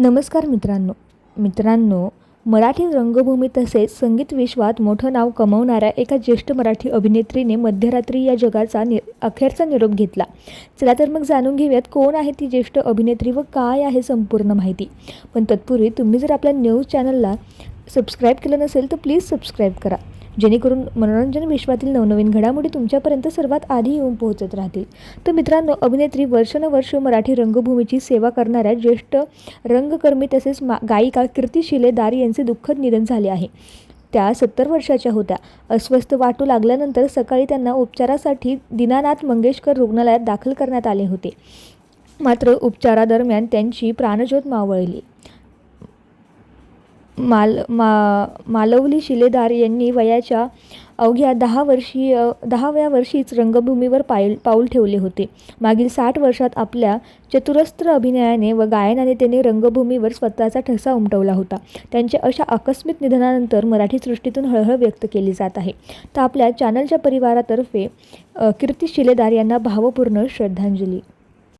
नमस्कार मित्रांनो. मित्रांनो मराठी रंगभूमी तसेच संगीत विश्वात मोठं नाव कमवणाऱ्या एका ज्येष्ठ मराठी अभिनेत्रीने मध्यरात्री या जगाचा नि अखेरचा निरोप घेतला. चला तर मग जाणून घेऊयात कोण आहे ती ज्येष्ठ अभिनेत्री व काय आहे संपूर्ण माहिती. पण तत्पूर्वी तुम्ही जर आपल्या न्यूज चॅनलला सबस्क्राईब केलं नसेल तर प्लीज सबस्क्राईब करा. जेणेकरून मनोरंजन विश्वातील नवनवीन घडामोडी तुमच्यापर्यंत सर्वात आधी येऊन पोहोचत राहतील. तर मित्रांनो अभिनेत्री वर्षानुवर्ष मराठी रंगभूमीची सेवा करणाऱ्या ज्येष्ठ रंगकर्मी तसेच मा गायिका कीर्ती शिलेदार यांचे दुःखद निधन झाले आहे. त्या सत्तर वर्षाच्या होत्या. अस्वस्थ वाटू लागल्यानंतर सकाळी त्यांना उपचारासाठी दीनानाथ मंगेशकर रुग्णालयात दाखल करण्यात आले होते. मात्र उपचारादरम्यान त्यांची प्राणज्योत मावळली. माल मा मालवली शिलेदार यांनी वयाच्या अवघ्या दहा वर्षीय दहाव्या वर्षीच रंगभूमीवर पायल पाऊल ठेवले होते. मागील साठ वर्षात आपल्या चतुरस्त्र अभिनयाने व गायनाने त्यांनी रंगभूमीवर स्वतःचा ठसा उमटवला होता. त्यांच्या अशा आकस्मिक निधनानंतर मराठी सृष्टीतून हळहळ व्यक्त केली जात आहे. तर आपल्या चॅनलच्या परिवारातर्फे कीर्ती शिलेदार यांना भावपूर्ण श्रद्धांजली.